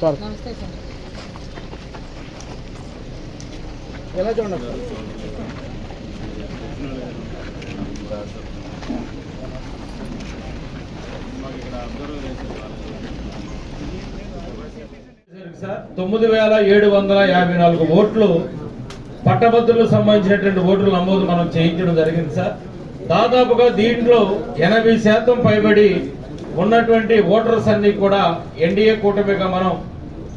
Sir. నమస్తే sir. ఎలా చూడండి? సార్ తొమ్మిది వేల ఏడు వందల యాభై నాలుగు ఓట్లు పట్టభద్రులకు సంబంధించినటువంటి ఓట్లు నమోదు మనం చేయించడం జరిగింది సార్. దాదాపుగా దీంట్లో ఎనభై శాతం పైబడి ఉన్నటువంటి ఓటర్స్ అన్ని కూడా ఎన్డీఏ కూటమిగా మనం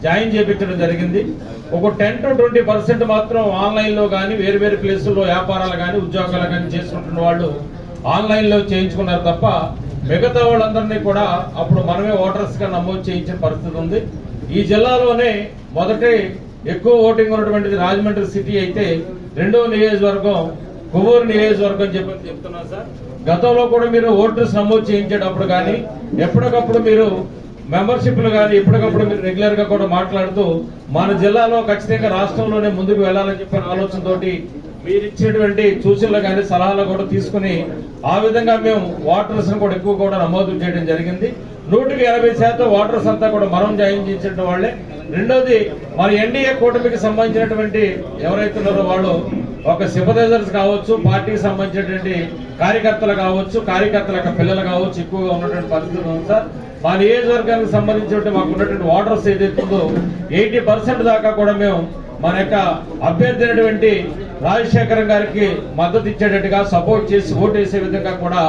జాయిన్ చేపించడం జరిగింది. ఒక టెన్ టు ట్వంటీ పర్సెంట్ మాత్రం ఆన్లైన్లో కానీ వేరు వేరు ప్లేసుల్లో వ్యాపారాలు కానీ ఉద్యోగాలు కానీ చేసుకుంటున్న వాళ్ళు ఆన్లైన్లో చేయించుకున్నారు తప్ప మిగతా వాళ్ళందరినీ కూడా అప్పుడు మనమే ఓటర్స్గా నమోదు చేయించిన పరిస్థితి ఉంది. ఈ జిల్లాలోనే మొదటి ఎక్కువ ఓటింగ్ ఉన్నటువంటిది రాజమండ్రి సిటీ అయితే రెండవ నియోజకవర్గం కొవ్వూరు నియోజకవర్గం చెప్పని చెప్పి చెప్తున్నాను సార్. గతంలో కూడా మీరు ఓటర్స్ నమోదు చేయించేటప్పుడు కానీ ఎప్పటికప్పుడు మీరు మెంబర్షిప్లు కానీ ఎప్పటికప్పుడు మీరు రెగ్యులర్గా కూడా మాట్లాడుతూ మన జిల్లాలో ఖచ్చితంగా రాష్ట్రంలోనే ముందుకు వెళ్ళాలని చెప్పిన ఆలోచనతోటి మీరు ఇచ్చేటువంటి సూచనలు కానీ సలహాలు కూడా తీసుకుని ఆ విధంగా మేము వాటర్స్ కూడా ఎక్కువ కూడా నమోదు చేయడం జరిగింది. నూటికి ఎనభై శాతం వాటర్స్ అంతా కూడా మనం జాయిన్ చేసిన వాళ్ళే. రెండోది మన ఎన్డీఏ కూటమికి సంబంధించినటువంటి ఎవరైతే ఉన్నారో వాళ్ళు ఒక సింపదైజర్స్ కావచ్చు పార్టీకి సంబంధించినటువంటి కార్యకర్తలు కావచ్చు కార్యకర్తల యొక్క పిల్లలు కావచ్చు ఎక్కువగా ఉన్నటువంటి పరిస్థితి ఉంది సార్. మా నియోజకవర్గానికి సంబంధించినటువంటి మాకు ఉన్నటువంటి వాటర్స్ ఏదైతే ఉందో ఎయిటీ పర్సెంట్ దాకా కూడా మేము మన యొక్క అభ్యర్థి అయినటువంటి రాజశేఖరం గారికి మద్దతు ఇచ్చేటట్టుగా సపోర్ట్ చేసి ఓటు వేసే విధంగా కూడా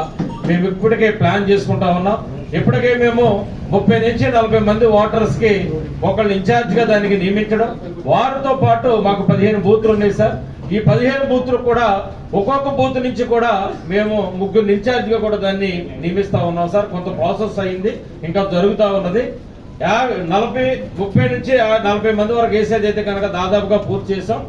మేము ఇప్పటికే ప్లాన్ చేసుకుంటా ఉన్నాం. ఇప్పటికే మేము ముప్పై నుంచి నలభై మంది ఓటర్స్కి ఒకళ్ళు ఇన్ఛార్జ్గా దానికి నియమించడం. వారితో పాటు మాకు పదిహేను బూత్లు ఉన్నాయి సార్. ఈ పదిహేను బూత్లు కూడా ఒక్కొక్క బూత్ నుంచి కూడా మేము ముగ్గురు ఇన్ఛార్జిగా కూడా దాన్ని నియమిస్తా ఉన్నాం సార్. కొంత ప్రాసెస్ అయింది ఇంకా జరుగుతూ ఉన్నది. యాభై నలభై ముప్పై నుంచి నలభై మంది వరకు వేసేది అయితే కనుక దాదాపుగా పూర్తి చేసాం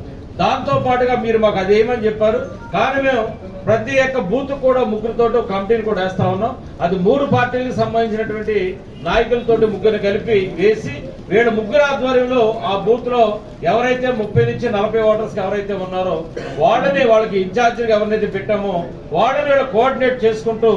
దాంతో పాటుగా మీరు మాకు అదేమని చెప్పారు? కానీ మేము ప్రతి ఒక్క బూత్ కూడా ముగ్గురితోటి కమిటీని కూడా వేస్తా ఉన్నాం. అది మూడు పార్టీలకు సంబంధించినటువంటి నాయకులతోటి ముగ్గురు కలిపి వేసి వీళ్ళ ముగ్గురు ఆధ్వర్యంలో ఆ బూత్లో ఎవరైతే ముప్పై నుంచి నలభై ఓటర్స్ ఎవరైతే ఉన్నారో వాళ్ళని వాళ్ళకి ఇన్ఛార్జిగా ఎవరినైతే పెట్టామో వాళ్ళని వీళ్ళు కోఆర్డినేట్ చేసుకుంటూ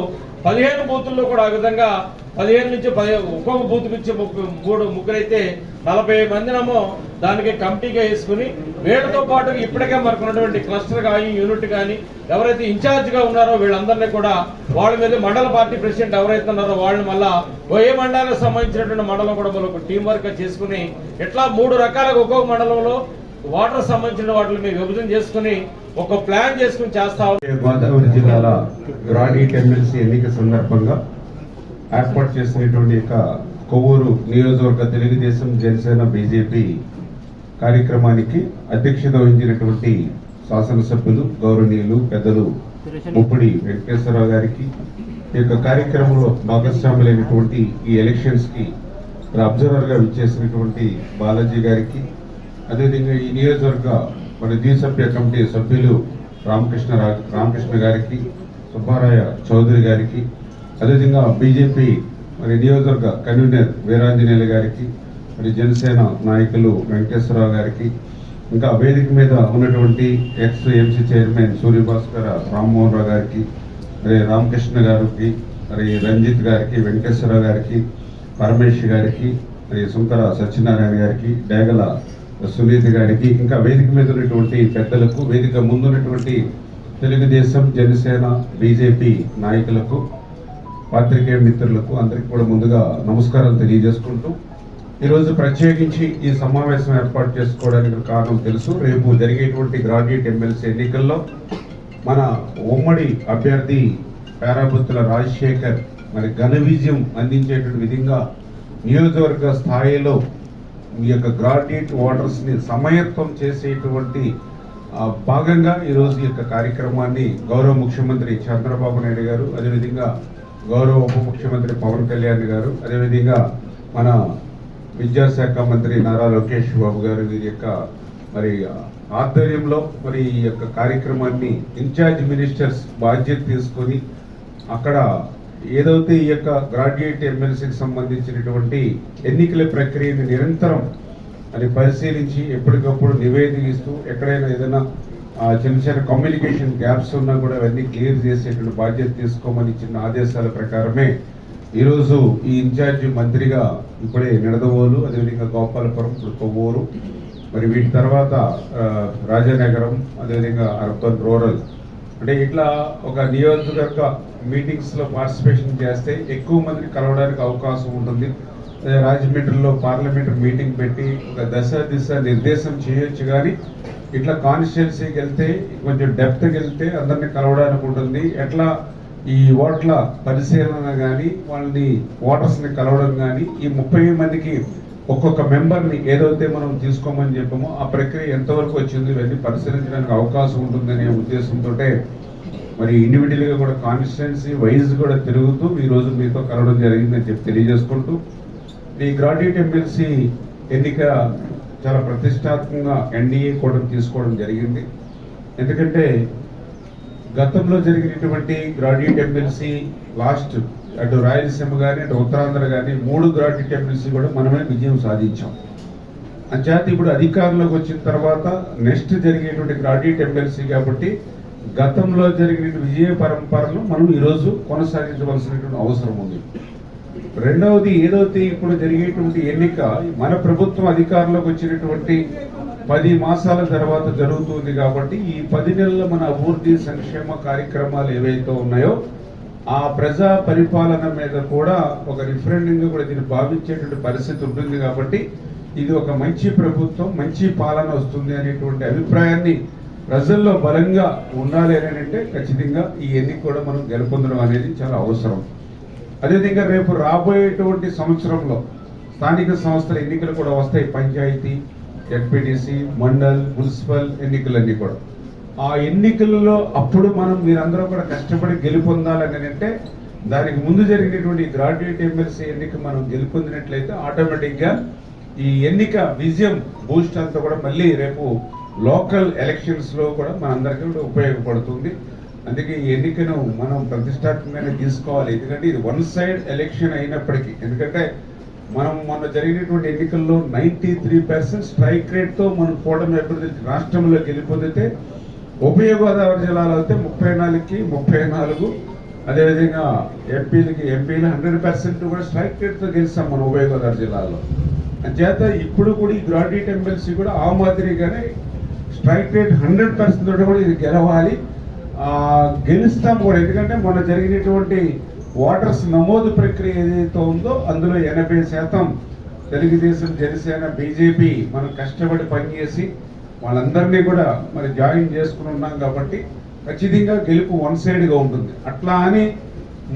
పదిహేను బూతుల్లో కూడా ఆ విధంగా పదిహేను నుంచి పదిహేను ఒక్కొక్క బూత్ నుంచి ముగ్గు- మూడు ముగ్గురైతే నలభై మందినమో దానికి కమిటీగా వేసుకుని వీళ్ళతో పాటు ఇప్పటికే మనకు ఉన్నటువంటి క్లస్టర్ కానీ యూనిట్ కానీ ఎవరైతే ఇన్ఛార్జ్గా ఉన్నారో వీళ్ళందరినీ కూడా వాళ్ళ మీద మండల పార్టీ ప్రెసిడెంట్ ఎవరైతే ఉన్నారో వాళ్ళని మళ్ళా ఓ ఏ మండలానికి సంబంధించినటువంటి మండలం కూడా మనం ఒక టీం వర్క్ చేసుకుని ఇట్లా మూడు రకాలుగా ఒక్కొక్క మండలంలో వాటర్ సంబంధించిన వాటిని మేము విభజన చేసుకుని ఒక ప్లాన్ చేసుకుని చేస్తా గోదావరి జిల్లాల గ్రాడ్యుయేట్ ఎమ్మెల్సీ ఎన్నిక సందర్భంగా ఏర్పాటు చేసినటువంటి యొక్క కొవ్వూరు నియోజకవర్గ తెలుగుదేశం జనసేన బీజేపీ కార్యక్రమానికి అధ్యక్షత వహించినటువంటి శాసనసభ్యులు గౌరవనీయులు పెద్దలు ముప్పుడి వెంకటేశ్వరరావు గారికి ఈ యొక్క కార్యక్రమంలో భాగస్వాములైనటువంటి ఈ ఎలక్షన్స్కి అబ్జర్వర్గా విచ్చేసినటువంటి బాలాజీ గారికి అదేవిధంగా ఈ నియోజకవర్గ మన ద్విసభ్య కమిటీ సభ్యులు రామకృష్ణ రా- రామకృష్ణ గారికి సుబ్బారాయ చౌదరి గారికి అదేవిధంగా బీజేపీ మరి నియోజకవర్గ కన్వీనర్ వీరాంజనేయులు గారికి మరి జనసేన నాయకులు వెంకటేశ్వరరావు గారికి ఇంకా వేదిక మీద ఉన్నటువంటి ex MC chairman Suryabhaskar Rammohan Rao గారికి మరి రామకృష్ణ గారికి మరి రంజిత్ గారికి వెంకటేశ్వరరావు గారికి పరమేష్ గారికి మరి సుంకర సత్యనారాయణ గారికి డేగల సునీతి గారికి ఇంకా వేదిక మీద ఉన్నటువంటి పెద్దలకు వేదిక ముందున్నటువంటి తెలుగుదేశం జనసేన బీజేపీ నాయకులకు పాత్రికేయ మిత్రులకు అందరికీ కూడా ముందుగా నమస్కారాలు తెలియజేసుకుంటూ ఈరోజు ప్రత్యేకించి ఈ సమావేశం ఏర్పాటు చేసుకోవడానికి కారణం తెలుసు. రేపు జరిగేటువంటి గ్రాడ్యుయేట్ ఎమ్మెల్సీ ఎన్నికల్లో మన ఉమ్మడి అభ్యర్థి పేరాబుత్తుల రాజశేఖర్ మరి ఘన విజయం అందించేటువంటి విధంగా నియోజకవర్గ స్థాయిలో ఈ యొక్క గ్రాడ్యుయేట్ వాటర్స్ని సమయత్వం చేసేటువంటి భాగంగా ఈరోజు ఈ యొక్క కార్యక్రమాన్ని గౌరవ ముఖ్యమంత్రి చంద్రబాబు నాయుడు గారు అదేవిధంగా గౌరవ ఉప ముఖ్యమంత్రి పవన్ కళ్యాణ్ గారు అదేవిధంగా మన విద్యాశాఖ మంత్రి నారా లోకేష్ బాబు గారు వీరి యొక్క మరి ఆధ్వర్యంలో మరి ఈ యొక్క కార్యక్రమాన్ని ఇన్ఛార్జ్ మినిస్టర్స్ బాధ్యత తీసుకొని అక్కడ ఏదైతే ఈ యొక్క గ్రాడ్యుయేట్ ఎమ్మెల్సీకి సంబంధించినటువంటి ఎన్నికల ప్రక్రియని నిరంతరం అది పరిశీలించి ఎప్పటికప్పుడు నివేదిక ఇస్తూ ఎక్కడైనా ఏదైనా ఆ, చిన్న చిన్న కమ్యూనికేషన్ గ్యాప్స్ ఉన్నా కూడా అవన్నీ క్లియర్ చేసేటువంటి బాధ్యత తీసుకోమని ఇచ్చిన ఆదేశాల ప్రకారమే ఈరోజు ఈ ఇన్ఛార్జి మంత్రిగా ఇప్పుడే నిడదవోలు అదేవిధంగా గోపాలపురం ఇప్పుడు కొవ్వూరు మరి వీటి తర్వాత రాజానగరం అదేవిధంగా అర్బన్ రూరల్ అంటే ఇట్లా ఒక నియోజకవర్గ మీటింగ్స్లో పార్టిసిపేషన్ చేస్తే ఎక్కువ మందిని కలవడానికి అవకాశం ఉంటుంది. రాజమండ్రిలో పార్లమెంట్ మీటింగ్ పెట్టి ఒక దశ దిశ నిర్దేశం చేయొచ్చు కానీ ఇట్లా కాన్స్టిట్యున్సీకి వెళ్తే కొంచెం డెప్త్కి వెళ్తే అందరిని కలవడానికి ఉంటుంది. ఎట్లా ఈ ఓట్ల పరిశీలన కానీ వాళ్ళని ఓటర్స్ని కలవడం కానీ ఈ ముప్పై మందికి ఒక్కొక్క మెంబర్ని ఏదైతే మనం తీసుకోమని చెప్పామో ఆ ప్రక్రియ ఎంతవరకు వచ్చింది ఇవన్నీ పరిశీలించడానికి అవకాశం ఉంటుందనే ఉద్దేశంతో మరి ఇండివిజువల్గా కూడా కాన్స్టిట్యున్సీ వైజ్ కూడా తిరుగుతూ ఈ రోజు మీతో కలవడం జరిగిందని చెప్పి తెలియజేసుకుంటూ ఈ గ్రాడ్యుయేట్ ఎమ్మెల్సీ ఎన్నిక చాలా ప్రతిష్టాత్మకంగా ఎన్డీఏ కూడా తీసుకోవడం జరిగింది. ఎందుకంటే గతంలో జరిగినటువంటి గ్రాడ్యుయేట్ ఎమ్మెల్సీ లాస్ట్ అటు రాయలసీమ కానీ అటు ఉత్తరాంధ్ర కానీ మూడు గ్రాడ్యుయేట్ టెంపుల్స్ కూడా మనమే విజయం సాధించాం. అంచేత ఇప్పుడు అధికారంలోకి వచ్చిన తర్వాత నెక్స్ట్ జరిగేటువంటి గ్రాటి ఎమ్మెల్సీ కాబట్టి గతంలో జరిగిన విజయ పరంపరను మనం ఈరోజు కొనసాగించవలసినటువంటి అవసరం ఉంది. రెండవది ఏదైతే ఇప్పుడు జరిగేటువంటి ఎన్నిక మన ప్రభుత్వం అధికారంలోకి వచ్చినటువంటి పది మాసాల తర్వాత జరుగుతుంది కాబట్టి ఈ పది నెలల మన అభివృద్ధి సంక్షేమ కార్యక్రమాలు ఏవైతే ఉన్నాయో ఆ ప్రజా పరిపాలన మీద కూడా ఒక రిఫరెండంగా కూడా దీన్ని భావించేటువంటి పరిస్థితి ఉంటుంది కాబట్టి ఇది ఒక మంచి ప్రభుత్వం మంచి పాలన వస్తుంది అనేటువంటి అభిప్రాయాన్ని ప్రజల్లో బలంగా ఉండాలి అని అంటే ఖచ్చితంగా ఈ ఎన్నిక కూడా మనం గెలుపొందడం అనేది చాలా అవసరం. అదేవిధంగా రేపు రాబోయేటువంటి సంవత్సరంలో స్థానిక సంస్థల ఎన్నికలు కూడా వస్తాయి. పంచాయతీ జడ్పీటీసీ మండల్ మున్సిపల్ ఎన్నికలన్నీ కూడా. ఆ ఎన్నికల్లో అప్పుడు మనం మీరందరూ కూడా కష్టపడి గెలుపొందాలని అంటే దానికి ముందు జరిగినటువంటి గ్రాడ్యుయేట్ ఎమ్మెల్సీ ఎన్నిక మనం గెలుపొందినట్లయితే ఆటోమేటిక్గా ఈ ఎన్నిక విజయం బూస్ట్ అంతా కూడా మళ్ళీ రేపు లోకల్ ఎలక్షన్స్లో కూడా మనందరికీ కూడా ఉపయోగపడుతుంది. అందుకే ఈ ఎన్నికను మనం ప్రతిష్టాత్మకంగా తీసుకోవాలి. ఎందుకంటే ఇది వన్ సైడ్ ఎలక్షన్ అయినప్పటికీ. ఎందుకంటే మనం మొన్న జరిగినటువంటి ఎన్నికల్లో నైన్టీ త్రీ పర్సెంట్ స్ట్రైక్ రేట్తో మనం కూటమి అభివృద్ధి రాష్ట్రంలో గెలిపొందితే ఉభయ గోదావరి జిల్లాలో అయితే ముప్పై నాలుగుకి ముప్పై నాలుగు. అదేవిధంగా ఎంపీలకి ఎంపీలు హండ్రెడ్ పర్సెంట్ కూడా స్ట్రైక్ రేట్తో గెలిచాం మన ఉభయ గోదావరి జిల్లాలో. చేత ఇప్పుడు కూడా ఈ గ్రాడ్యుయేట్ ఎమ్మెల్సీ కూడా ఆ మాదిరిగానే స్ట్రైక్ రేట్ హండ్రెడ్ పర్సెంట్ తోటి కూడా ఇది గెలవాలి. గెలుస్తాం కూడా. ఎందుకంటే మొన్న జరిగినటువంటి ఓటర్స్ నమోదు ప్రక్రియ ఏదైతే ఉందో అందులో ఎనభై శాతం తెలుగుదేశం జనసేన బీజేపీ మనం కష్టపడి పనిచేసి వాళ్ళందరినీ కూడా మరి జాయిన్ చేసుకుని ఉన్నాం కాబట్టి ఖచ్చితంగా గెలుపు వన్ సైడ్గా ఉంటుంది. అట్లా అని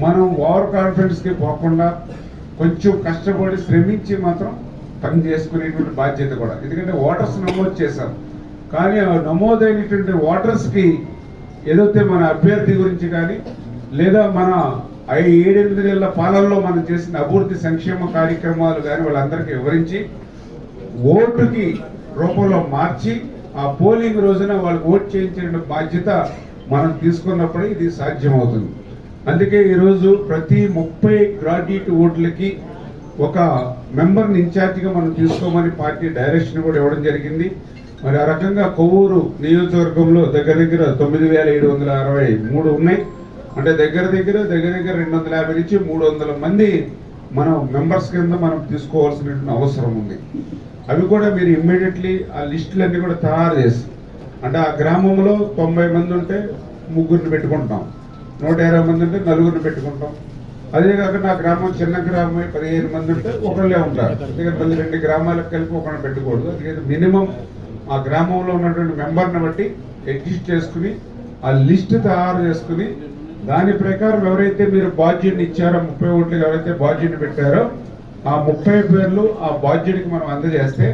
మనం ఓవర్ కాన్ఫిడెన్స్కి పోకుండా కొంచెం కష్టపడి శ్రమించి మాత్రం పని చేసుకునేటువంటి బాధ్యత కూడా. ఎందుకంటే ఓటర్స్ నమోదు చేశాం కానీ నమోదైనటువంటి ఓటర్స్కి ఏదైతే మన అభ్యర్థి గురించి కానీ లేదా మన ఐ ఏడెనిమిది నెలల పాలనలో మనం చేసిన అభివృద్ధి సంక్షేమ కార్యక్రమాలు కానీ వాళ్ళందరికీ వివరించి ఓటుకి రూపంలో మార్చి ఆ పోలింగ్ రోజున వాళ్ళు ఓట్ చేయించిన బాధ్యత మనం తీసుకున్నప్పుడు ఇది సాధ్యమవుతుంది. అందుకే ఈరోజు ప్రతి ముప్పై గ్రాడ్యుయేట్ ఓట్లకి ఒక మెంబర్ని ఇన్ఛార్జిగా మనం తీసుకోమని పార్టీ డైరెక్షన్ కూడా ఇవ్వడం జరిగింది. మరి ఆ రకంగా కొవ్వూరు నియోజకవర్గంలో దగ్గర దగ్గర తొమ్మిది వేల ఏడు వందల అరవై మూడు ఉన్నాయి. అంటే దగ్గర దగ్గర దగ్గర దగ్గర రెండు వందల యాభై నుంచి మూడు వందల మంది మనం మెంబర్స్ కింద మనం తీసుకోవాల్సినటువంటి అవసరం ఉంది. అవి కూడా మీరు ఇమ్మీడియట్లీ ఆ లిస్టులన్నీ కూడా తయారు చేసి అంటే ఆ గ్రామంలో తొంభై మంది ఉంటే ముగ్గురిని పెట్టుకుంటాం. నూట ఇరవై మంది ఉంటే నలుగురిని పెట్టుకుంటాం. అదే కాకుండా ఆ గ్రామం చిన్న గ్రామం పదిహేను మంది ఉంటే ఒకళ్ళే ఉంటారు. అందుకని మళ్ళీ రెండు గ్రామాలకు కలిపి ఒకరిని పెట్టకూడదు. అందుకని మినిమం ఆ గ్రామంలో ఉన్నటువంటి మెంబర్ని బట్టి అడ్జస్ట్ చేసుకుని ఆ లిస్ట్ తయారు చేసుకుని దాని ప్రకారం ఎవరైతే మీరు బాధ్యుని ఇచ్చారో ముప్పై ఓట్లు ఎవరైతే బాధ్యుని పెట్టారో ఆ ముప్పై పేర్లు ఆ బాధ్యుడికి మనం అందజేస్తే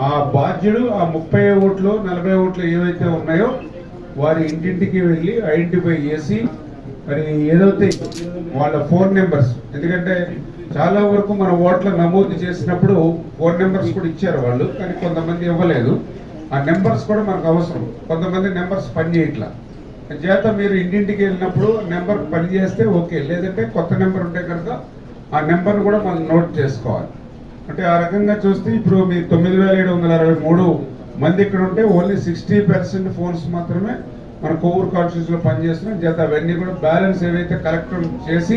ఆ బాధ్యుడు ఆ ముప్పై ఓట్లు నలభై ఓట్లు ఏవైతే ఉన్నాయో వారి ఇంటింటికి వెళ్ళి ఐడెంటిఫై చేసి మరి ఏదైతే వాళ్ళ ఫోన్ నెంబర్స్ ఎందుకంటే చాలా వరకు మన ఓట్ల నమోదు చేసినప్పుడు ఫోన్ నెంబర్స్ కూడా ఇచ్చారు వాళ్ళు కానీ కొంతమంది ఇవ్వలేదు. ఆ నెంబర్స్ కూడా మనకు అవసరం. కొంతమంది నెంబర్స్ పనిచేయట్లా చేత మీరు ఇంటింటికి వెళ్ళినప్పుడు నెంబర్ పని చేస్తే ఓకే. లేదంటే కొత్త నెంబర్ ఉంటే కనుక ఆ నెంబర్ కూడా మనం నోట్ చేసుకోవాలి. అంటే ఆ రకంగా చూస్తే ఇప్పుడు మీ తొమ్మిది వేల ఏడు వందల అరవై మూడు మంది ఇక్కడ ఉంటే ఓన్లీ సిక్స్టీ పర్సెంట్ ఫోన్స్ మాత్రమే మన కొవ్వూరు కాన్స్టిట్యూన్స్లో పనిచేస్తున్నాం. చేత అవన్నీ కూడా బ్యాలెన్స్ ఏవైతే కలెక్ట్ చేసి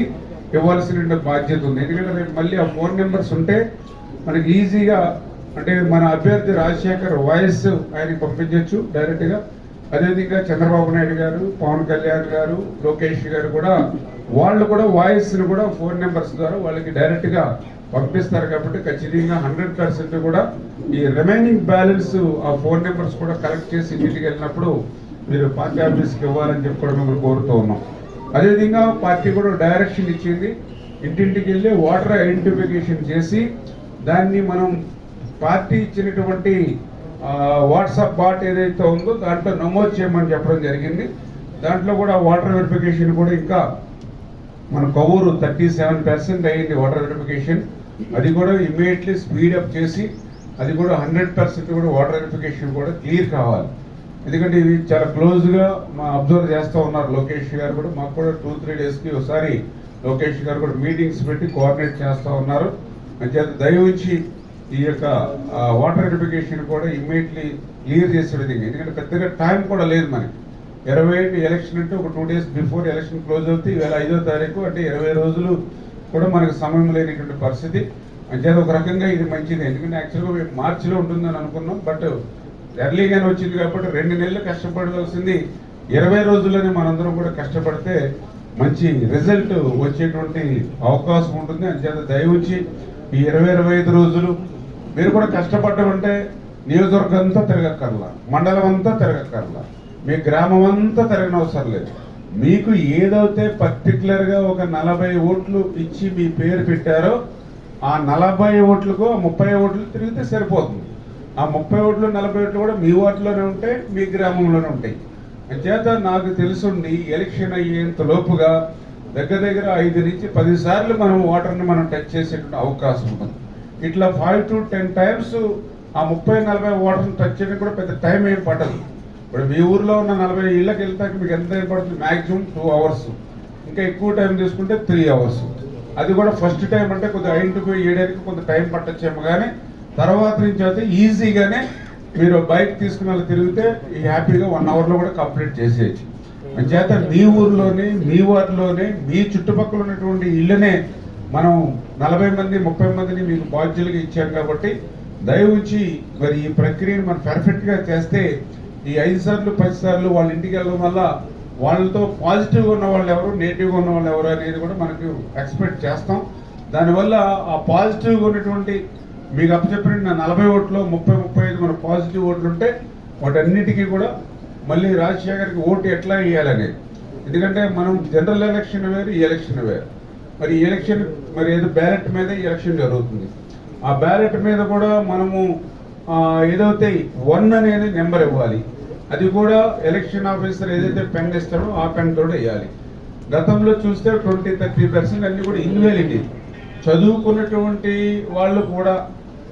ఇవ్వాల్సిన బాధ్యత ఉంది. ఎందుకంటే రేపు మళ్ళీ ఆ ఫోన్ నెంబర్స్ ఉంటే మనకి ఈజీగా అంటే మన అభ్యర్థి రాజశేఖర్ వాయిస్ ఆయనకి పంపించవచ్చు డైరెక్ట్గా. అదేవిధంగా చంద్రబాబు నాయుడు గారు పవన్ కళ్యాణ్ గారు లోకేష్ గారు కూడా వాళ్ళు కూడా వాయిస్ని కూడా ఫోన్ నెంబర్స్ ద్వారా వాళ్ళకి డైరెక్ట్గా పంపిస్తారు కాబట్టి ఖచ్చితంగా హండ్రెడ్ పర్సెంట్ కూడా ఈ రిమైనింగ్ బ్యాలెన్స్ ఆ ఫోన్ నెంబర్స్ కూడా కలెక్ట్ చేసి ఇంటికి వెళ్ళినప్పుడు మీరు పార్టీ ఆఫీస్కి ఇవ్వాలని చెప్పి కూడా మిమ్మల్ని కోరుతూ ఉన్నాం. అదేవిధంగా పార్టీ కూడా డైరెక్షన్ ఇచ్చింది. ఇంటింటికి వెళ్ళి ఓటర్ ఐడెంటిఫికేషన్ చేసి దాన్ని మనం పార్టీ ఇచ్చినటువంటి వాట్సాప్ బాట్ ఏదైతే ఉందో దాంట్లో నమోదు చేయమని చెప్పడం జరిగింది. దాంట్లో కూడా వాటర్ వెరిఫికేషన్ కూడా ఇంకా మన కొవ్వూరు థర్టీ సెవెన్ పర్సెంట్ అయ్యింది వాటర్ వెరిఫికేషన్. అది కూడా ఇమీడియట్లీ స్పీడప్ చేసి అది కూడా హండ్రెడ్ పర్సెంట్ కూడా వాటర్ వెరిఫికేషన్ కూడా క్లియర్ కావాలి. ఎందుకంటే ఇది చాలా క్లోజ్గా మా అబ్జర్వ్ చేస్తూ ఉన్నారు లోకేష్ గారు కూడా. మాకు కూడా టూ త్రీ డేస్కి ఒకసారి లోకేష్ గారు కూడా మీటింగ్స్ పెట్టి కోఆర్డినేట్ చేస్తూ ఉన్నారు. అంతే దయవుంచి ఈ యొక్క వాటర్ ఎడ్యుకేషన్ కూడా ఇమ్మీడియట్లీ క్లియర్ చేసే విధంగా ఎందుకంటే పెద్దగా టైం కూడా లేదు మనకి. ఇరవై ఐదు ఎలక్షన్ అంటే ఒక two days before election close అవుతుంది ఈవేళ ఐదో తారీఖు అంటే ఇరవై రోజులు కూడా మనకు సమయం లేనటువంటి పరిస్థితి. అంటే ఒక రకంగా ఇది మంచిది. ఎందుకంటే యాక్చువల్గా మేము మార్చిలో ఉంటుందని అనుకున్నాం బట్ ఎర్లీగానే వచ్చింది కాబట్టి రెండు నెలలు కష్టపడవలసింది. ఇరవై రోజుల్లోనే మనందరం కూడా కష్టపడితే మంచి రిజల్ట్ వచ్చేటువంటి అవకాశం ఉంటుంది. అంచేత దయవుంచి ఈ ఇరవై ఇరవై ఐదు రోజులు మీరు కూడా కష్టపడ్డమంటే నియోజకవర్గం అంతా తిరగక్కర్లా మండలం అంతా తిరగక్కర్లా మీ గ్రామం అంతా తిరగనవసరం లేదు. మీకు ఏదైతే పర్టికులర్గా ఒక నలభై ఓట్లు ఇచ్చి మీ పేరు పెట్టారో ఆ నలభై ఓట్లకు ముప్పై ఓట్లు తిరిగితే సరిపోతుంది. ఆ ముప్పై ఓట్లు నలభై ఓట్లు కూడా మీ ఓట్లోనే ఉంటాయి మీ గ్రామంలోనే ఉంటాయి. అంచేత నాకు తెలుసుండి ఎలక్షన్ అయ్యేంత లోపుగా దగ్గర దగ్గర ఐదు నుంచి పదిసార్లు మనం ఓటర్ని మనం టచ్ చేసేటువంటి అవకాశం ఉంటుంది. ఇట్లా ఫైవ్ టు టెన్ టైమ్స్ ఆ ముప్పై నలభై ఓటర్ని టచ్ చేయడానికి కూడా పెద్ద టైం ఏం పడదు ఇప్పుడు మీ ఊర్లో ఉన్న నలభై ఇళ్ళకి వెళ్తాక మీకు ఎంత టైం పడుతుంది? Maximum two hours. ఇంకా ఎక్కువ టైం తీసుకుంటే త్రీ అవర్స్. అది కూడా ఫస్ట్ టైం అంటే కొద్దిగా ఐడెంటిఫై చేయడానికి కొంత టైం పట్టచ్చేమో కానీ తర్వాత నుంచి అయితే ఈజీగానే మీరు బైక్ తీసుకుని వెళ్ళి తిరిగితే ఈ హ్యాపీగా వన్ అవర్లో కూడా కంప్లీట్ చేసేయచ్చు. చేత మీ ఊర్లోనే మీ వార్డులోనే మీ చుట్టుపక్కల ఉన్నటువంటి ఇళ్ళనే మనం నలభై మంది ముప్పై మందిని మీకు బాధ్యులుగా ఇచ్చాం కాబట్టి దయవుంచి మరి ఈ ప్రక్రియను మనం పెర్ఫెక్ట్గా చేస్తే ఈ ఐదు సార్లు పది సార్లు వాళ్ళ ఇంటికి వెళ్ళడం వల్ల వాళ్ళతో పాజిటివ్గా ఉన్న వాళ్ళు ఎవరు నెగిటివ్గా ఉన్న వాళ్ళు ఎవరు అనేది కూడా మనకు ఎక్స్పెక్ట్ చేస్తాం. దానివల్ల ఆ పాజిటివ్గా ఉన్నటువంటి మీకు అప్పచెప్పిన నలభై ఓట్లు ముప్పై ముప్పై ఐదు మన పాజిటివ్ ఓట్లు ఉంటే వాటన్నిటికీ కూడా మళ్ళీ రాజశేఖర్కి ఓటు ఎట్లా వేయాలనేది ఎందుకంటే మనం జనరల్ ఎలక్షన్ వేరు ఈ ఎలక్షన్ వేరు. మరి ఎలక్షన్ మరి ఏదో బ్యాలెట్ మీద ఎలక్షన్ జరుగుతుంది. ఆ బ్యాలెట్ మీద కూడా మనము ఏదైతే వన్ అనేది నెంబర్ ఇవ్వాలి అది కూడా ఎలక్షన్ ఆఫీసర్ ఏదైతే పెన్ ఇస్తాడో ఆ పెన్ తోటి వేయాలి. గతంలో చూస్తే ట్వంటీ థర్టీ పర్సెంట్ అన్ని కూడా ఇన్వాలిటీ. చదువుకున్నటువంటి వాళ్ళు కూడా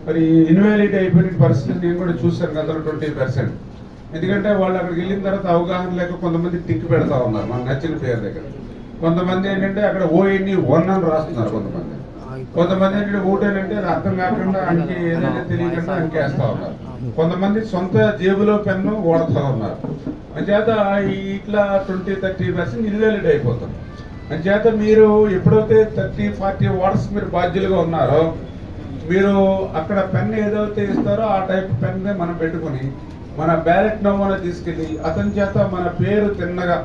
మరి ఇన్వాలిడ్ అయిపోయిన పర్సెంట్ నేను కూడా చూశాను గతంలో ట్వంటీ పర్సెంట్. ఎందుకంటే వాళ్ళు అక్కడికి వెళ్ళిన తర్వాత అవగాహన లేక కొంతమంది టిక్ పెడతా ఉన్నారు మనకు నచ్చిన పేరు దగ్గర. కొంతమంది ఏంటంటే అక్కడ ఓఎన్ఈ వన్ అని రాస్తున్నారు కొంతమంది. కొంతమంది ఏంటంటే ఓటేన్ అంటే అది అర్థం కాకుండా అంకె ఏదైనా తెలియకుండా అంకేస్తా ఉన్నారు. కొంతమంది సొంత జేబులో పెన్ను ఓడతా ఉన్నారు. అంచేత ఇట్లా ట్వంటీ థర్టీ పర్సెంట్ ఇన్వాలిడ్ అయిపోతుంది అంచేత మీరు ఎప్పుడైతే థర్టీ ఫార్టీ వాటర్స్ మీరు బాధ్యులుగా ఉన్నారో మీరు అక్కడ పెన్ ఏదైతే ఇస్తారో ఆ టైప్ పెన్ మనం పెట్టుకుని మన బ్యాలెట్ నమూనా తీసుకెళ్ళి అతని చేత మన పేరు తిన్నగా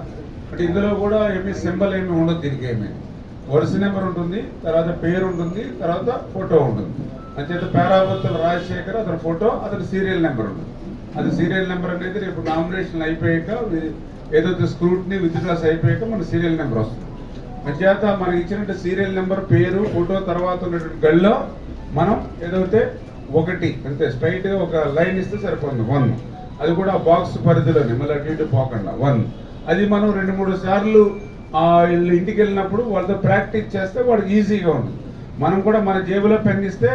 అంటే ఇందులో కూడా ఏమి సింబల్ ఏమి ఉండదు దీనికి ఏమి. వరుస నెంబర్ ఉంటుంది తర్వాత పేరు ఉంటుంది తర్వాత ఫోటో ఉంటుంది. అంచేత పేరాబత్తుల రాజశేఖర్ అతని ఫోటో అతని సీరియల్ నెంబర్ ఉంటుంది. అది సీరియల్ నెంబర్ అనేది రేపు నామినేషన్ అయిపోయాక ఏదైతే స్క్రూట్ని విత్డ్రాస్ అయిపోయాక మన సీరియల్ నెంబర్ వస్తుంది. అంచేత మనకి ఇచ్చినట్టు సీరియల్ నెంబర్ పేరు ఫోటో తర్వాత ఉన్నటువంటి గల్లో మనం ఏదైతే ఒకటి అంతే స్ట్రైట్గా ఒక లైన్ ఇస్తే సరిపోతుంది. వన్. అది కూడా బాక్స్ పరిధిలోనే మళ్ళీ అటు ఇటు పోకుండా. వన్. అది మనం రెండు మూడు సార్లు వీళ్ళు ఇంటికి వెళ్ళినప్పుడు వాళ్ళతో ప్రాక్టీస్ చేస్తే వాడికి ఈజీగా ఉంటుంది. మనం కూడా మన జేబులో పెన్ ఇస్తే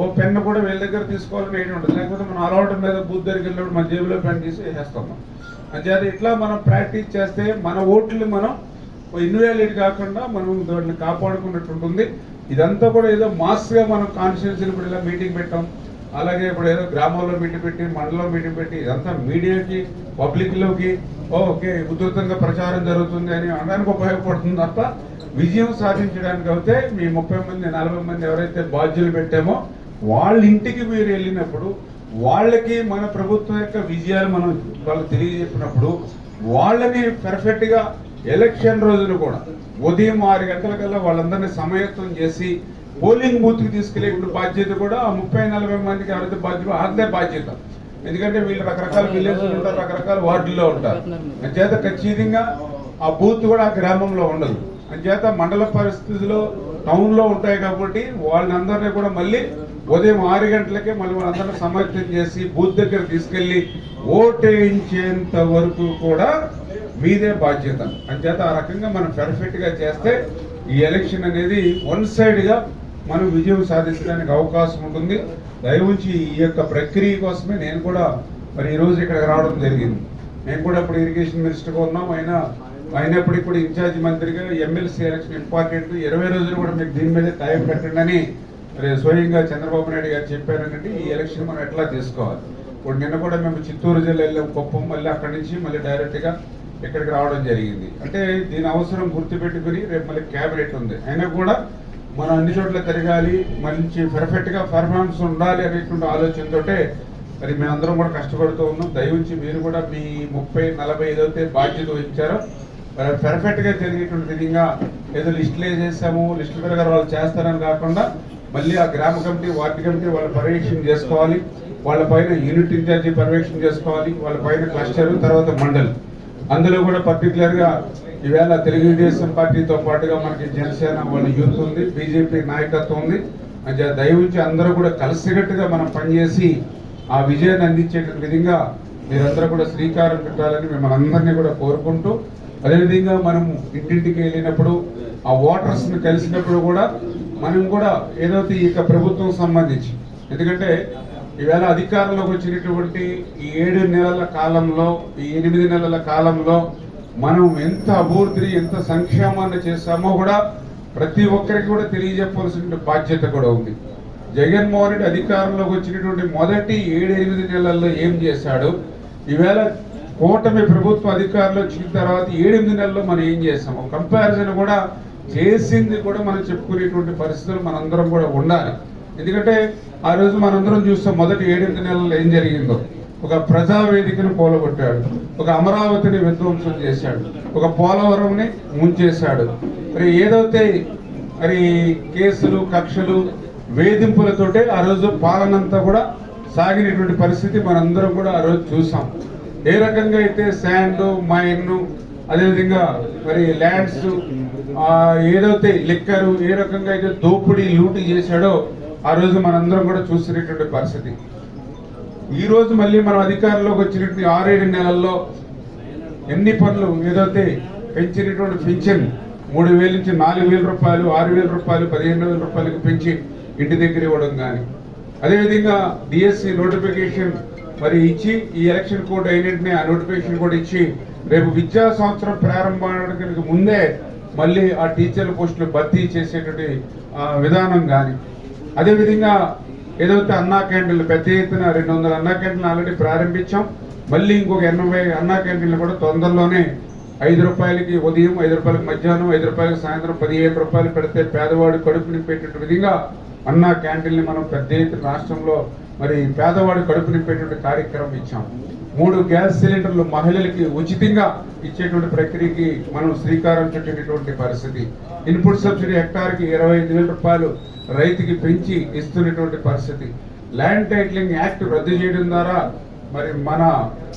ఓ పెన్ కూడా వీళ్ళ దగ్గర తీసుకోవాలని ఏంటి ఉంటుంది లేకపోతే మనం అలవాటు మీద బూత్ దగ్గరికి వెళ్ళినప్పుడు మన జేబులో పెన్ తీసి వేసేస్తాం అంచేత ఇట్లా మనం ప్రాక్టీస్ చేస్తే మన ఓట్లు మనం ఇన్వాలిడ్ కాకుండా మనం వాటిని కాపాడుకున్నట్టు ఉంటుంది. ఇదంతా కూడా ఏదో మాస్గా మనం కాన్స్టిట్యూన్సీ కూడా ఇలా మీటింగ్ పెట్టాం. అలాగే ఇప్పుడు ఏదో గ్రామాల్లో మీటింగ్ పెట్టి మండలంలో మీటింగ్ పెట్టి ఇదంతా మీడియాకి పబ్లిక్లోకి ఓకే ఉధృతంగా ప్రచారం జరుగుతుంది అని అనడానికి ఉపయోగపడుతుంది తప్ప విజయం సాధించడానికి అయితే మీ ముప్పై మంది నలభై మంది ఎవరైతే బాధ్యులు పెట్టామో వాళ్ళ ఇంటికి మీరు వెళ్ళినప్పుడు వాళ్ళకి మన ప్రభుత్వం యొక్క విజయాలు మనం వాళ్ళకి తెలియజెప్పినప్పుడు వాళ్ళని పర్ఫెక్ట్గా ఎలక్షన్ రోజులు కూడా ఉదయం ఆరు గంటలకల్లా వాళ్ళందరినీ సమయత్వం చేసి పోలింగ్ బూత్కి తీసుకెళ్ళే బాధ్యత కూడా ఆ ముప్పై నలభై మందికి ఎవరైతే బాధ్యత అదే బాధ్యత. ఎందుకంటే వీళ్ళు రకరకాల విలేజ్ ఉంటారు రకరకాల వార్డుల్లో ఉంటారు. అంచేత ఖచ్చితంగా ఆ బూత్ కూడా ఆ గ్రామంలో ఉండదు. అంచేత మండల పరిస్థితుల్లో టౌన్లో ఉంటాయి కాబట్టి వాళ్ళందరినీ కూడా మళ్ళీ ఉదయం ఆరు గంటలకే మళ్ళీ వాళ్ళందరినీ సమర్థం చేసి బూత్ దగ్గర తీసుకెళ్ళి ఓటేయించేంత వరకు కూడా మీదే బాధ్యత. అంచేత ఆ రకంగా మనం పర్ఫెక్ట్గా చేస్తే ఈ ఎలక్షన్ అనేది వన్ సైడ్గా మనం విజయం సాధించడానికి అవకాశం ఉంటుంది. దయవుంచి ఈ యొక్క ప్రక్రియ కోసమే నేను కూడా మరి ఈరోజు ఇక్కడికి రావడం జరిగింది. నేను కూడా ఇప్పుడు ఇరిగేషన్ మినిస్టర్గా ఉన్నాం. ఆయన అయినప్పటికీ కూడా ఇన్ఛార్జ్ మంత్రిగా ఎమ్మెల్సీ ఎలక్షన్ ఇంపార్టెంట్. ఇరవై రోజులు కూడా మీకు దీని మీద టైం పెట్టండి అని మరి స్వయంగా చంద్రబాబు నాయుడు గారు చెప్పారంటే ఈ ఎలక్షన్ మనం ఎట్లా చేసుకోవాలి ఇప్పుడు నిన్న కూడా మేము చిత్తూరు జిల్లా వెళ్ళాం కుప్పం మళ్ళీ అక్కడి నుంచి మళ్ళీ డైరెక్ట్గా ఇక్కడికి రావడం జరిగింది. అంటే దీని అవసరం గుర్తుపెట్టుకుని రేపు మళ్ళీ క్యాబినెట్ ఉంది. అయినా కూడా మనం అన్ని చోట్ల తిరగాలి మంచి పెర్ఫెక్ట్గా పర్ఫార్మెన్స్ ఉండాలి అనేటువంటి ఆలోచనతోటే మరి మేమందరం కూడా కష్టపడుతూ ఉన్నాం. దయవుంచి మీరు కూడా మీ ముప్పై నలభై ఏదైతే బాధ్యత వహించారో. మరి గా జరిగేటువంటి విధంగా ఏదో లిస్టులే చేసాము లిస్టుల ప్రకారం వాళ్ళు చేస్తారని కాకుండా మళ్ళీ ఆ గ్రామ కమిటీ వార్డు కమిటీ వాళ్ళ పర్యవేక్షణ చేసుకోవాలి. వాళ్ళ పైన యూనిట్ ఇన్ఛార్జి పర్యవేక్షణ చేసుకోవాలి. వాళ్ళ పైన క్లస్టర్ తర్వాత మండలి. అందులో కూడా పర్టికులర్గా ఈవేళ తెలుగుదేశం పార్టీతో పాటుగా మనకి జనసేన వాళ్ళ యూత్ ఉంది బీజేపీ నాయకత్వం ఉంది. మంచిగా దయవుంచి అందరూ కూడా కలిసికట్టుగా మనం పనిచేసి ఆ విజయాన్ని అందించేటువంటి విధంగా మీరందరూ కూడా శ్రీకారం పెట్టాలని మిమ్మల్ని అందరినీ కూడా కోరుకుంటూ అదేవిధంగా మనం ఇంటింటికి వెళ్ళినప్పుడు ఆ ఓటర్స్ని కలిసినప్పుడు కూడా మనం కూడా ఏదైతే ఈ ప్రభుత్వం సంబంధించి ఎందుకంటే ఈవేళ అధికారంలోకి వచ్చినటువంటి ఈ ఏడు నెలల కాలంలో ఈ ఎనిమిది నెలల కాలంలో మనం ఎంత అభివృద్ధి ఎంత సంక్షేమాన్ని చేశామో కూడా ప్రతి ఒక్కరికి కూడా తెలియజెప్పాల్సిన బాధ్యత కూడా ఉంది. జగన్మోహన్ రెడ్డి అధికారంలోకి వచ్చినటువంటి మొదటి ఏడెనిమిది నెలల్లో ఏం చేశాడు? ఈవేళ కూటమి ప్రభుత్వ అధికారంలో వచ్చిన తర్వాత ఏడెనిమిది నెలల్లో మనం ఏం చేస్తాము కంపారిజన్ కూడా చేసింది కూడా మనం చెప్పుకునేటువంటి పరిస్థితులు మనందరం కూడా ఉండాలి. ఎందుకంటే ఆ రోజు మనందరం చూస్తాం మొదటి ఏడెనిమిది నెలల్లో ఏం జరిగిందో. ఒక ప్రజావేదికను కూలగొట్టాడు ఒక అమరావతిని విధ్వంసం చేశాడు. ఒక పోలవరంని ముంచేశాడు. మరి ఏదైతే మరి కేసులు కక్షలు వేధింపులతోటే ఆ రోజు పాలనంతా కూడా సాగినటువంటి పరిస్థితి మనందరం కూడా ఆ రోజు చూసాం. ఏ రకంగా అయితే శాండ్ మైన్ అదేవిధంగా మరి ల్యాండ్స్ ఏదైతే లిక్కరు ఏ రకంగా అయితే దోపిడీ లూటు చేశాడో ఆ రోజు మనందరం కూడా చూసినటువంటి పరిస్థితి. ఈరోజు మళ్ళీ మనం అధికారంలోకి వచ్చినటువంటి ఆరేడు నెలల్లో ఎన్ని పనులు ఏదైతే పెంచినటువంటి పెన్షన్ మూడు వేల నుంచి నాలుగు వేల రూపాయలు ఆరు వేల రూపాయలు పదిహేను వేల రూపాయలకు పెంచి ఇంటి దగ్గర ఇవ్వడం కానీ అదేవిధంగా డిఎస్సి నోటిఫికేషన్ మరి ఇచ్చి ఈ ఎలక్షన్ కోడ్ అయినట్టునే ఆ నోటిఫికేషన్ కూడా ఇచ్చి రేపు విద్యా సంవత్సరం ప్రారంభానికి ముందే మళ్ళీ ఆ టీచర్ల పోస్టులు భర్తీ చేసేటువంటి విధానం కానీ అదేవిధంగా ఏదైతే అన్నా క్యాంటీన్లు పెద్ద ఎత్తున రెండు వందల అన్నా క్యాంటీన్లు ఆల్రెడీ ప్రారంభించాం మళ్ళీ ఇంకొక ఎనభై అన్నా క్యాంటీన్లు కూడా తొందరలోనే ఐదు రూపాయలకి ఉదయం ఐదు రూపాయలకి మధ్యాహ్నం ఐదు రూపాయలకి సాయంత్రం పదిహేను రూపాయలు పెడితే పేదవాడు కడుపు నింపేటటువంటి విధంగా అన్నా క్యాంటీన్ని మనం పెద్ద ఎత్తున రాష్ట్రంలో మరి పేదవాడు కడుపు నింపేటువంటి కార్యక్రమం ఇచ్చాం. మూడు గ్యాస్ సిలిండర్లు మహిళలకి ఉచితంగా ఇచ్చేటువంటి ప్రక్రియకి మనం శ్రీకారం చుట్టినటువంటి పరిస్థితి. ఇన్పుట్ సబ్సిడీ హెక్టార్కి ఇరవై ఐదు వేల రూపాయలు రైతుకి పెంచి ఇస్తున్నటువంటి పరిస్థితి. ల్యాండ్ టైటిలింగ్ యాక్ట్ రద్దు చేయడం ద్వారా మరి మన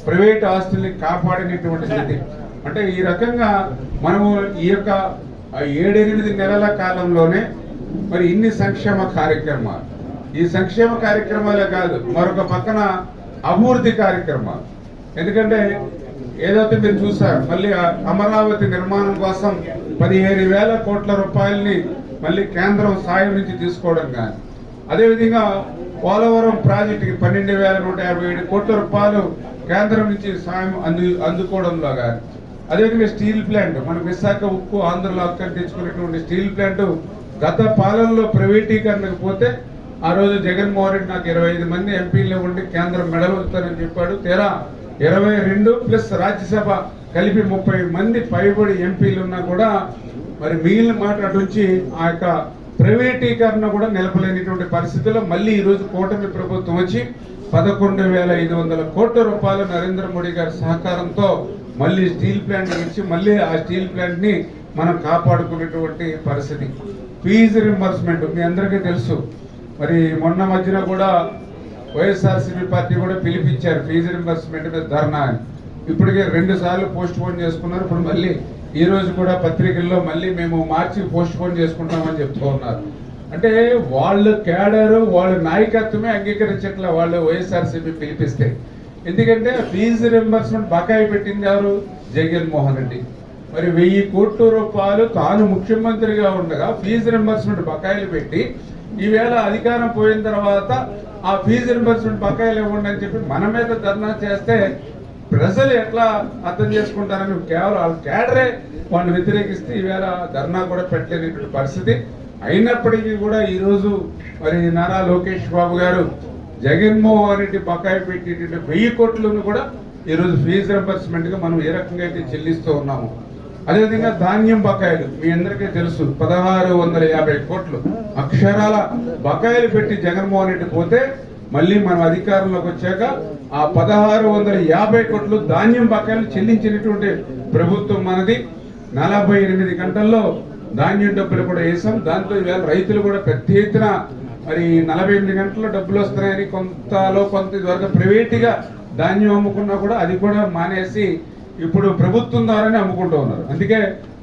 ప్రైవేట్ ఆస్తుల్ని కాపాడినటువంటి స్థితి. అంటే ఈ రకంగా మనము ఈ యొక్క ఏడెనిమిది నెలల కాలంలోనే మరి ఇన్ని సంక్షేమ కార్యక్రమాలు ఈ సంక్షేమ కార్యక్రమాలే కాదు మరొక పక్కన అభివృద్ధి కార్యక్రమాలు. ఎందుకంటే ఏదైతే మీరు చూసారు మళ్ళీ అమరావతి నిర్మాణం కోసం పదిహేను వేల కోట్ల రూపాయలని మళ్ళీ కేంద్రం సాయం నుంచి తీసుకోవడం కానీ అదేవిధంగా పోలవరం ప్రాజెక్టుకి పన్నెండు వేల నూట యాభై ఏడు కోట్ల రూపాయలు కేంద్రం నుంచి సాయం అందు అందుకోవడంలో కానీ అదేవిధంగా స్టీల్ ప్లాంట్ మన విశాఖ ఉక్కు ఆంధ్రలో అక్కడ తెచ్చుకున్నటువంటి స్టీల్ ప్లాంట్ గత పాలనలో ప్రైవేటీకరణకు పోతే ఆ రోజు జగన్మోహన్ రెడ్డి నాకు ఇరవై ఐదు మంది ఎంపీలు ఉండి కేంద్రం మెడలు వస్తానని చెప్పాడు. తెరా ఇరవై రెండు ప్లస్ రాజ్యసభ కలిపి ముప్పై మంది పైబడి ఎంపీలు ఉన్నా కూడా మరి మిగిలిన మాట ఆ యొక్క ప్రైవేటీకరణ కూడా నిలపలేనిటువంటి పరిస్థితుల్లో మళ్ళీ ఈరోజు కూటమి ప్రభుత్వం వచ్చి పదకొండు వేల ఐదు వందల కోట్ల రూపాయలు నరేంద్ర మోడీ గారి సహకారంతో మళ్ళీ స్టీల్ ప్లాంట్ ఇచ్చి మళ్ళీ ఆ స్టీల్ ప్లాంట్ని మనం కాపాడుకునేటువంటి పరిస్థితి. ఫీజు రింబర్స్మెంట్ మీ అందరికీ తెలుసు. మరి మొన్న మధ్యన కూడా వైఎస్ఆర్సీపీ పార్టీ కూడా పిలిపించారు ఫీజు రింబర్స్మెంట్ మీద ధర్నా అని. ఇప్పటికే రెండు సార్లు పోస్ట్ పోన్ చేసుకున్నారు ఇప్పుడు మళ్ళీ ఈ రోజు కూడా పత్రికల్లో మళ్ళీ మేము మార్చి పోస్ట్ పోన్ చేసుకుంటామని చెప్తూ ఉన్నారు. అంటే వాళ్ళ కేడరు వాళ్ళ నాయకత్వమే అంగీకరించట్లే వాళ్ళు వైఎస్ఆర్సీపీ పిలిపిస్తే. ఎందుకంటే ఫీజు రింబర్స్మెంట్ బకాయి పెట్టింది ఎవరు? జగన్మోహన్ రెడ్డి. మరి వెయ్యి కోట్ల రూపాయలు తాను ముఖ్యమంత్రిగా ఉండగా ఫీజు రింబర్స్మెంట్ బకాయిలు పెట్టి ఈవేళ అధికారం పోయిన తర్వాత ఆ ఫీజు రింబర్స్మెంట్ బకాయిలు ఇవ్వండి అని చెప్పి మన మీద ధర్నా చేస్తే ప్రజలు ఎట్లా అర్థం చేసుకుంటారని కేవలం వాళ్ళ క్యాడరే వాళ్ళని వ్యతిరేకిస్తే ఈవేళ ధర్నా కూడా పెట్టలేనటువంటి పరిస్థితి. అయినప్పటికీ కూడా ఈరోజు మరి నారా లోకేష్ బాబు గారు జగన్మోహన్ రెడ్డి బకాయి పెట్టేటువంటి వెయ్యి కోట్లను కూడా ఈరోజు ఫీజు రింబర్స్మెంట్గా మనం ఏ రకంగా అయితే చెల్లిస్తూ ఉన్నాము అదేవిధంగా ధాన్యం బకాయిలు మీ అందరికీ తెలుసు పదహారు వందల యాభై కోట్లు అక్షరాల బకాయిలు పెట్టి జగన్మోహన్ రెడ్డి పోతే మళ్ళీ మనం అధికారంలోకి వచ్చాక ఆ పదహారు వందల యాభై కోట్లు ధాన్యం బకాయిలు చెల్లించినటువంటి ప్రభుత్వం మనది. నలభై ఎనిమిది గంటల్లో ధాన్యం డబ్బులు కూడా వేసాం. దాంతో ఈవేళ రైతులు కూడా పెద్ద ఎత్తున మరి నలభై ఎనిమిది గంటల్లో డబ్బులు వస్తున్నాయని కొంతలో కొంత ఇదివరకు ప్రైవేట్గా ధాన్యం అమ్ముకున్నా కూడా అది కూడా మానేసి ఇప్పుడు ప్రభుత్వం ద్వారానే అమ్ముకుంటూ ఉన్నారు. అందుకే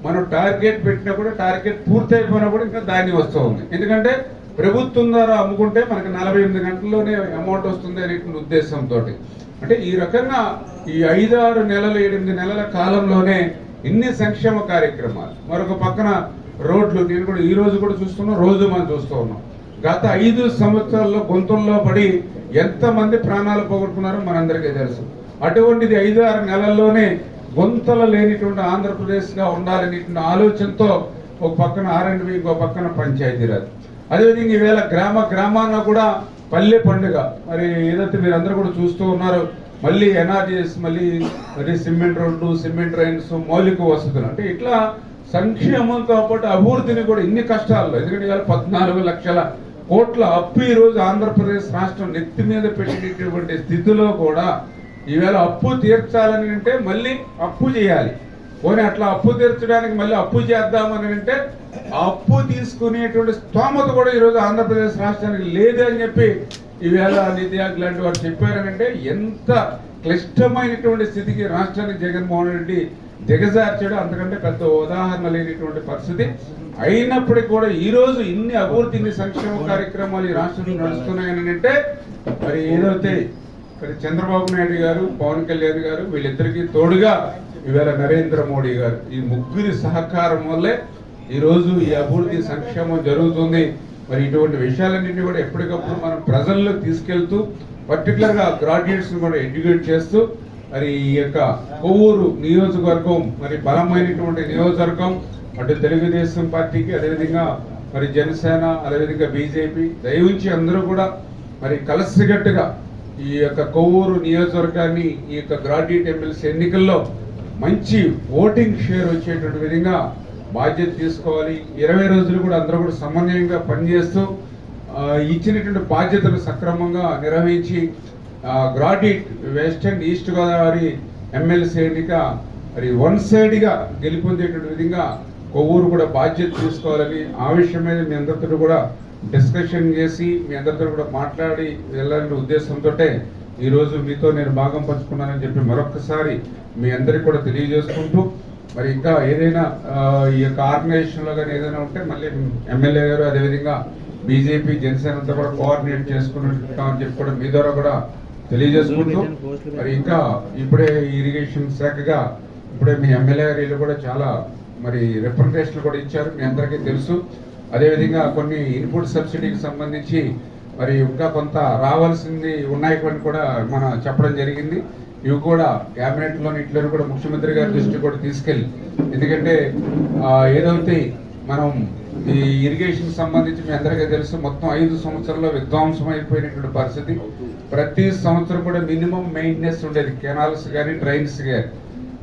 మనం టార్గెట్ పెట్టినా కూడా టార్గెట్ పూర్తి అయిపోయినా కూడా ఇంకా దాన్ని వస్తూ ఉంది. ఎందుకంటే ప్రభుత్వం ద్వారా అమ్ముకుంటే మనకి నలభై ఎనిమిది గంటల్లోనే అమౌంట్ వస్తుంది అనేటువంటి ఉద్దేశంతో అంటే ఈ రకంగా ఈ ఐదారు నెలలు ఎనిమిది నెలల కాలంలోనే ఇన్ని సంక్షేమ కార్యక్రమాలు. మరొక పక్కన రోడ్లు నేను కూడా ఈ రోజు కూడా చూస్తున్నాం రోజు మనం చూస్తూ ఉన్నాం. గత ఐదు సంవత్సరాల్లో గొంతుల్లో పడి ఎంతమంది ప్రాణాలు పోగొట్టుకున్నారో మనందరికీ తెలుసు. అటువంటిది ఐదు ఆరు నెలల్లోనే గుంతలు లేనిటువంటి ఆంధ్రప్రదేశ్గా ఉండాలనేటువంటి ఆలోచనతో ఒక పక్కన ఆర్ఎండ్బి ఇంకో పక్కన పంచాయతీరాజ్. అదేవిధంగా ఈవేళ గ్రామ గ్రామాన కూడా పల్లె పండుగ. మరి ఏదైతే మీరు అందరూ కూడా చూస్తూ ఉన్నారు మళ్ళీ ఎన్ఆర్జీఎస్ మళ్ళీ మరి సిమెంట్ రోడ్లు సిమెంట్ రైన్స్ మౌలిక వసతులు. అంటే ఇట్లా సంక్షేమంతో పాటు అభివృద్ధిని కూడా ఇన్ని కష్టాల్లో. ఎందుకంటే ఇవాళ పద్నాలుగు లక్షల కోట్ల అప్పు ఈ రోజు ఆంధ్రప్రదేశ్ రాష్ట్రం నెత్తి మీద పెట్టినటువంటి స్థితిలో కూడా ఈవేళ అప్పు తీర్చాలని అంటే మళ్ళీ అప్పు చేయాలి. పోనీ అట్లా అప్పు తీర్చడానికి మళ్ళీ అప్పు చేద్దామని అంటే అప్పు తీసుకునేటువంటి స్తోమత కూడా ఈరోజు ఆంధ్రప్రదేశ్ రాష్ట్రానికి లేదు అని చెప్పి ఈవేళ నితి ఆయోగ్ లాంటి వారు చెప్పారనంటే ఎంత క్లిష్టమైనటువంటి స్థితికి రాష్ట్రానికి జగన్మోహన్ రెడ్డి దిగజార్చాడు అంతకంటే పెద్ద ఉదాహరణ లేనిటువంటి పరిస్థితి. అయినప్పటికీ కూడా ఈరోజు ఇన్ని అభివృద్ధి ఇన్ని సంక్షేమ కార్యక్రమాలు ఈ రాష్ట్రంలో నడుస్తున్నాయని అంటే మరి ఏదైతే మరి చంద్రబాబు నాయుడు గారు పవన్ కళ్యాణ్ గారు వీళ్ళిద్దరికీ తోడుగా ఇవాళ నరేంద్ర మోడీ గారు. ఈ ముగ్గురి సహకారం వల్లే ఈరోజు ఈ అభివృద్ధి సంక్షేమం జరుగుతుంది. మరి ఇటువంటి విషయాలన్నింటినీ కూడా ఎప్పటికప్పుడు మనం ప్రజల్లో తీసుకెళ్తూ పర్టికులర్గా గ్రాడ్యుయేట్స్ని గ్రాడ్యుయేట్స్ కూడా ఎడ్యుకేట్ చేస్తూ మరి ఈ యొక్క కొవ్వూరు నియోజకవర్గం మరి బలమైనటువంటి నియోజకవర్గం అటు తెలుగుదేశం పార్టీకి అదేవిధంగా మరి జనసేన అదేవిధంగా బీజేపీ దయవుంచి అందరూ కూడా మరి కలిసికట్టుగా ఈ యొక్క కొవ్వూరు నియోజకవర్గాన్ని ఈ యొక్క గ్రాడ్యుయేట్ ఎమ్మెల్సీ ఎన్నికల్లో మంచి ఓటింగ్ షేర్ వచ్చేటువంటి విధంగా బాధ్యత తీసుకోవాలి. ఇరవై రోజులు కూడా అందరూ కూడా సమన్వయంగా పనిచేస్తూ ఇచ్చినటువంటి బాధ్యతలు సక్రమంగా నిర్వహించి గ్రాడిట్ graduate west and east Godavari MLC ఎన్నిక మరి వన్ సైడ్గా గెలుపొందేటువంటి విధంగా కొవ్వూరు కూడా బాధ్యత తీసుకోవాలని ఆ విషయం మీద మీ అందరితో కూడా డిస్కషన్ చేసి మీ అందరితో కూడా మాట్లాడి వెళ్ళాలనే ఉద్దేశంతో ఈరోజు మీతో నేను భాగం పంచుకున్నానని చెప్పి మరొకసారి మీ అందరికి కూడా తెలియజేసుకుంటూ మరి ఇంకా ఏదైనా ఈ యొక్క ఆర్గనైజేషన్లో కానీ ఏదైనా ఉంటే మళ్ళీ ఎమ్మెల్యే గారు అదేవిధంగా బీజేపీ జనసేన అంతా కూడా కోఆర్డినేట్ చేసుకుంటామని చెప్పి కూడా మీ ద్వారా కూడా తెలియజేసుకుంటూ మరి ఇంకా ఇప్పుడే ఇరిగేషన్ శాఖగా ఇప్పుడే మీ ఎమ్మెల్యే గారు వీళ్ళు కూడా చాలా మరి రిప్రజెంటేషన్ కూడా ఇచ్చారు. మీ అందరికీ తెలుసు. అదేవిధంగా కొన్ని ఇన్పుట్ సబ్సిడీకి సంబంధించి మరి ఇంకా కొంత రావాల్సింది ఉన్నాయి కొన్ని కూడా మన చెప్పడం జరిగింది. ఇవి కూడా కేబినెట్లోని ఇట్లను కూడా ముఖ్యమంత్రి గారి దృష్టికి కూడా తీసుకెళ్ళి ఎందుకంటే ఏదైతే మనం ఈ ఇరిగేషన్ సంబంధించి మీ అందరికీ తెలుసు మొత్తం ఐదు సంవత్సరాల్లో విధ్వంసం అయిపోయినటువంటి పరిస్థితి. ప్రతి సంవత్సరం కూడా మినిమం మెయింటెనెన్స్ ఉండేది కెనాల్స్ కానీ డ్రైన్స్ కానీ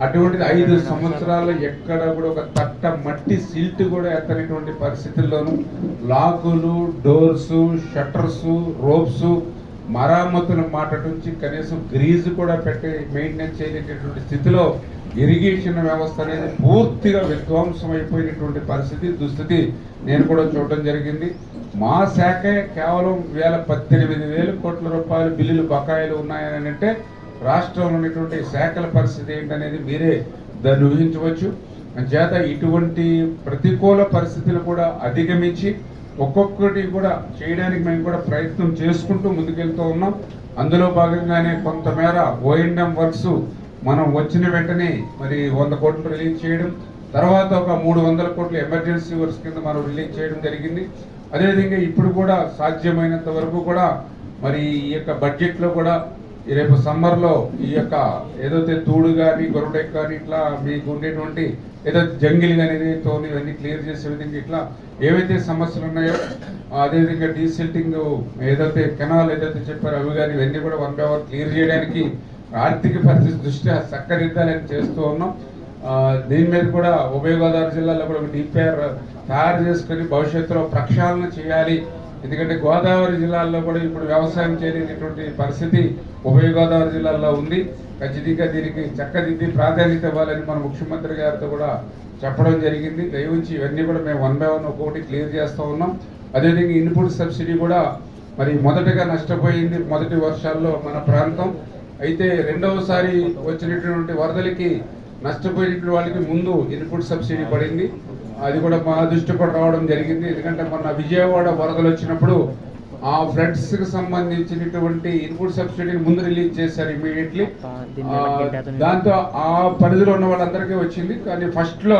అటువంటిది ఐదు సంవత్సరాలు ఎక్కడ కూడా ఒక తట్ట మట్టి సిల్ట్ కూడా ఎత్తనటువంటి పరిస్థితుల్లోనూ లాకులు డోర్స్ షట్టర్స్ రోప్స్ మరామతుల మాట నుంచి కనీసం గ్రీజ్ కూడా పెట్టి మెయింటెనెన్స్ చేయలేటటువంటి స్థితిలో ఇరిగేషన్ వ్యవస్థ అనేది పూర్తిగా విధ్వంసం అయిపోయినటువంటి పరిస్థితి దుస్థితి నేను కూడా చూడటం జరిగింది. మా శాఖే కేవలం వేల పద్దెనిమిది వేల కోట్ల రూపాయల బిల్లులు బకాయిలు ఉన్నాయని అంటే రాష్ట్రంలో ఉన్నటువంటి శాఖల పరిస్థితి ఏంటనేది మీరే దాన్ని ఊహించవచ్చు. చేత ఇటువంటి ప్రతికూల పరిస్థితులు కూడా అధిగమించి ఒక్కొక్కటి కూడా చేయడానికి మేము కూడా ప్రయత్నం చేసుకుంటూ ముందుకెళ్తూ ఉన్నాం. అందులో భాగంగానే కొంతమేర ఓఎండ్ఎం వర్క్స్ మనం వచ్చిన వెంటనే మరి వంద కోట్లు రిలీజ్ చేయడం తర్వాత ఒక మూడు వందల కోట్లు ఎమర్జెన్సీ వర్క్స్ కింద మనం రిలీజ్ చేయడం జరిగింది. అదేవిధంగా ఇప్పుడు కూడా సాధ్యమైనంత వరకు కూడా మరి ఈ యొక్క బడ్జెట్లో కూడా రేపు సమ్మర్లో ఈ యొక్క ఏదైతే తూడు కానీ గొర్రెడెక్ కానీ ఇట్లా మీకు ఉండేటువంటి ఏదో జంగిల్ కానీ తోని ఇవన్నీ క్లియర్ చేసే విధంగా ఇట్లా ఏవైతే సమస్యలు ఉన్నాయో అదేవిధంగా డీసిల్టింగ్ ఏదైతే కెనాల్ ఏదైతే చెప్పారో అవి కానీ ఇవన్నీ కూడా వన్ బై వన్ క్లియర్ చేయడానికి ఆర్థిక పరిస్థితి దృష్ట్యా సక్కరిద్దాలని చేస్తూ ఉన్నాం. దీని మీద కూడా ఉభయ గోదావరి జిల్లాలో కూడా ఒక డిపిఆర్ తయారు చేసుకొని భవిష్యత్తులో ప్రక్షాళన చేయాలి. ఎందుకంటే గోదావరి జిల్లాల్లో కూడా ఇప్పుడు వ్యవసాయం చేయలేనటువంటి పరిస్థితి ఉభయ గోదావరి జిల్లాల్లో ఉంది. ఖచ్చితంగా దీనికి చక్కదిద్ది ప్రాధాన్యత ఇవ్వాలని మన ముఖ్యమంత్రి గారితో కూడా చెప్పడం జరిగింది. దయవుంచి ఇవన్నీ కూడా మేము వన్ బై వన్ ఒక్కొక్కటి క్లియర్ చేస్తూ ఉన్నాం. అదేవిధంగా ఇన్పుట్ సబ్సిడీ కూడా మరి మొదటగా నష్టపోయింది మొదటి వర్షాల్లో మన ప్రాంతం. అయితే రెండవసారి వచ్చినటువంటి వరదలకి నష్టపోయిన వాళ్ళకి ముందు ఇన్పుట్ సబ్సిడీ పడింది. అది కూడా మా దృష్టి కూడా రావడం జరిగింది. ఎందుకంటే మొన్న విజయవాడ వరదలు వచ్చినప్పుడు ఆ ఫ్లడ్స్కి సంబంధించినటువంటి ఇన్పుట్ సబ్సిడీని ముందు రిలీజ్ చేశారు ఇమీడియట్లీ. దాంతో ఆ పరిధిలో ఉన్న వాళ్ళందరికీ వచ్చింది. కానీ ఫస్ట్లో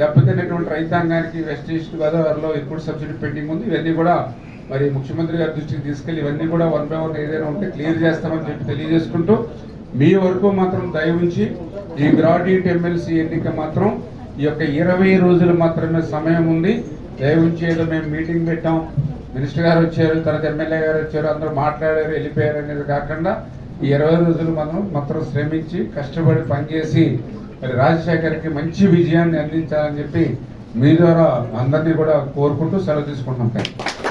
దెబ్బతిన్నటువంటి రైతాంగానికి వెస్ట్ ఈస్ట్ గోదావరిలో ఇన్పుట్ సబ్సిడీ పెండింగ్ ఉంది. ఇవన్నీ కూడా మరి ముఖ్యమంత్రి గారి దృష్టికి తీసుకెళ్ళి ఇవన్నీ కూడా వన్ బై వన్ ఏదైనా ఉంటే క్లియర్ చేస్తామని చెప్పి తెలియజేసుకుంటూ మీ వరకు మాత్రం దయ ఉంచి ఈ గ్రాడ్యుయేట్ ఎమ్మెల్సీ ఎన్నిక మాత్రం ఈ యొక్క ఇరవై రోజులు మాత్రమే సమయం ఉంది. దయ ఏదో మేము మీటింగ్ పెట్టాం. మినిస్టర్ గారు వచ్చారు తర్వాత ఎమ్మెల్యే గారు వచ్చారు అందరూ మాట్లాడారు వెళ్ళిపోయారు అనేది కాకుండా ఈ ఇరవై రోజులు మనం మాత్రం శ్రమించి కష్టపడి పనిచేసి మరి రాజశేఖర్కి మంచి విజయాన్ని అందించాలని చెప్పి మీ ద్వారా అందరినీ కూడా కోరుకుంటూ సెలవు తీసుకుంటున్నాం.